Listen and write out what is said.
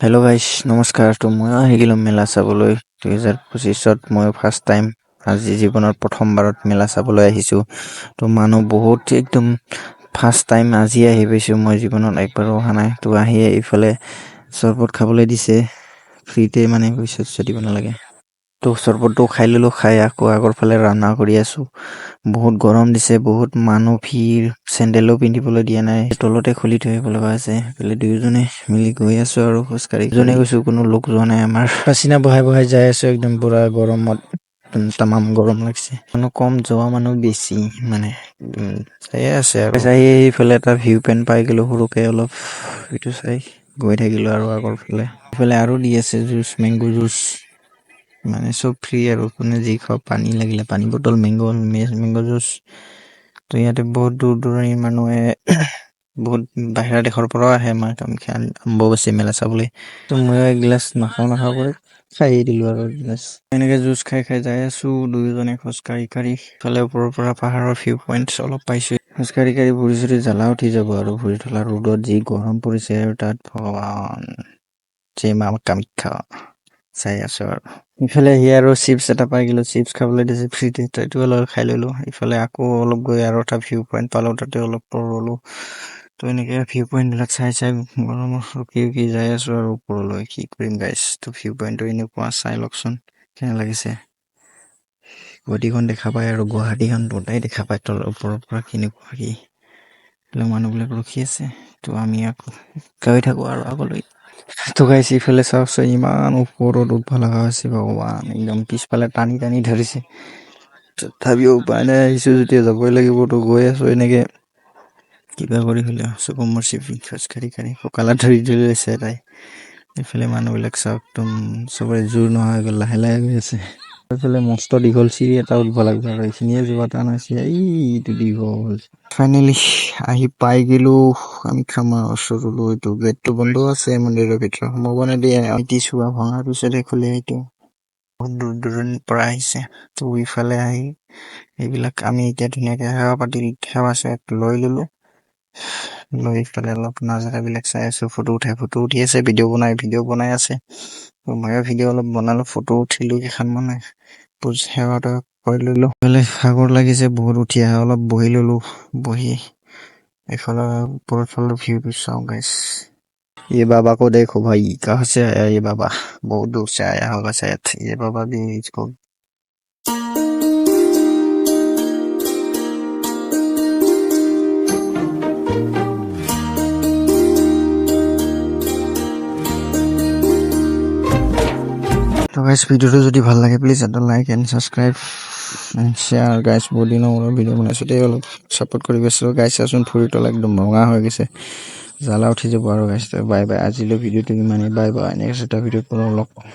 Hello গাইছ নমস্কাৰ। ত' আহি গ'লোঁ মেলা চাবলৈ। দুহেজাৰ পঁচিছত মই ফাৰ্ষ্ট টাইম আজি জীৱনত প্ৰথমবাৰত মেলা চাবলৈ আহিছোঁ। ত' মানুহ বহুত একদম ফাৰ্ষ্ট টাইম আজি আহি পাইছোঁ। মই জীৱনত একবাৰো অহা নাই। ত' আহি এইফালে চৰবত খাবলৈ দিছে। ফ্ৰীতে মানে পইচা চইচা দিব নালাগে। ত' চৰবতটো খাই ল'লোঁ খাই আকৌ আগৰ ফালে ৰাওনা কৰি আছোঁ। বহুত গৰম দিছে বহুত মানুহ ভিৰ চেণ্ডেলো পিন্ধিবলৈ দিয়া নাই। তলতে খুলি থৈ আহিব লগা হৈছে সেইফালে দুয়োজনে মিলি গৈ আছোঁ আৰু খোজকাঢ়ি ইজনে গৈছোঁ কোনো লোক যোৱা নাই আমাৰ। পাচিনা বহাই বহাই যাই আছোঁ একদম পূৰা গৰমত তামাম গৰম লাগিছে। মানুহ কম যোৱা মানুহ বেছি মানে চায়ে আছে আৰু। চাই সেইফালে এটা ভিউ পইণ্ট পাই গ'লোঁ সৰুকৈ অলপ সেইটো চাই গৈ থাকিলোঁ আৰু আগৰ ফালে। সেইফালে আৰু দি আছে জুচ মেংগ' জুচ মানে চব ফ্ৰী আৰু কোনে যি খাওক পানী লাগিলে পানী বটল মেংগ' মেংগ' জুচ তো ইয়াতে বহুত দূৰ দূৰণিৰ মানুহে বহুত বাহিৰা দেশৰ পৰাও আহে আমাৰ কামাখ্যা অম্বুবাচী মেলা চাবলৈ। তো ময়ো এগিলাচ নাখাওঁ নাখাওঁ কৰি খায়েই দিলোঁ আৰু এগিলাচ এনেকৈ জুচ খাই খাই যাই আছোঁ দুয়োজনে খোজকাঢ়ি কাঢ়ি ইফালে ওপৰৰ পৰা পাহাৰৰ ভিউ পইণ্টছ অলপ পাইছোঁ। খোজকাঢ়ি কাঢ়ি ভৰি চৰি জ্বালা উঠি যাব আৰু ভৰি থলা ৰ'দত যি গৰম পৰিছে আৰু তাত ভগৱান। জয় মা কামাখ্যা চাই আছোঁ আৰু। ইফালে আহি আৰু চিপছ এটা পাই গ'লোঁ চিপছ খাবলৈ দিছে ফ্ৰীতে তো এইটো অলপ খাই ল'লোঁ। ইফালে আকৌ অলপ গৈ আৰু এটা ভিউ পইণ্ট পালোঁ তাতে অলপ ৰ'লোঁ। তো এনেকৈ ভিউ পইণ্টবিলাক চাই চাই গৰমত ৰখি ৰখি যাই আছোঁ আৰু ওপৰলৈ কি কৰিম গাইছ তো ভিউ পইণ্টটো এনেকুৱা চাই লওকচোন কেনে লাগিছে? গুৱাহাটীখন দেখা পায় আৰু গুৱাহাটীখন দুটাই দেখা পায় তলৰ ওপৰৰ পৰা কেনেকুৱা কি মানুহবিলাক ৰখি আছে। তো আমি আকৌ গৈ থাকোঁ আৰু আগলৈ। তো গাইছ ইফালে চাওকচোন ইমান ওপৰত উঠব লগা হৈছে ভগৱান একদম পিছফালে টানি টানি ধৰিছে। তথাপিও উপায় নাই আহিছোঁ যেতিয়া যাবই লাগিব তো গৈ আছোঁ এনেকৈ। কিবা কৰি হ'লেও চকু মোৰ চিপি খোজকাঢ়ি কাঢ়ি কঁকালত ধৰি ধৰি লৈছে তাই। এইফালে মানুহবিলাক চাওক একদম চবৰে জোৰ নোহোৱা হৈ গ'ল লাহে লাহে গৈ আছে। এইফালে মস্ত দীঘল চিৰি এটা উঠিব লাগিব আৰু। এইখিনিয়ে যোৱা টান হৈছে। এইটো দীঘল। ফাইনেলি আহি পাই গ'লোঁ। কামাখ্যা মাৰ ওচৰলৈ এইটো গেটটো বন্ধ আছে মন্দিৰৰ ভিতৰত সোমাব নিদিয়ে। চোৱা ভঙাৰ পিছতহে খোলে এইটো বহুত দূৰ দূৰণিৰ পৰা আহিছে। তো ইফালে আহি এইবিলাক আমি এতিয়া ধুনীয়াকৈ সেৱা পাতি সেৱা চেৱা লৈ ল'লোঁ। ইফালে অলপ নাজাৰাবিলাক চাই আছোঁ ফটো উঠাই ফটো উঠি আছে ভিডিঅ' বনাই ভিডিঅ' বনাই আছে তো ময়ো ভিডিঅ' অলপ বনালোঁ ফটো উঠিলোঁ কেইখনমান পূজ সেৱাটো কৰি ল'লোঁ ইফালে ভাগৰ লাগিছে বহুত উঠি আহে অলপ বহি ল'লোঁ বহি এইফালে ওপৰৰ ফালৰ ভিউটো চাওঁ গাইছ ये बाबा को देखो भाई कहाँ से आया ये बाबा बहुत दूर से आया होगा शायद ये बाबा भी इसको তো গাইছ ভিডিঅ'টো যদি ভালো লাগে প্লিজ এটা লাইক এণ্ড ছাবস্ক্ৰাইব শ্বেয়াৰ গাইছ বহুত দিনৰ মূৰত ভিডিঅ' বনাইছোঁ দেই অলপ ছাপৰ্ট কৰি গৈছিলোঁ গাইছ চাচোন ফুৰিটো একদম ভঙা হৈ গৈছে। জ্বালা উঠি যাব আৰু গাইছ বাই বাই আজিলৈ ভিডিঅ'টো ইমানেই বাই বাই নেক্সট এটা ভিডিঅ'ত পুনৰ লগ পাম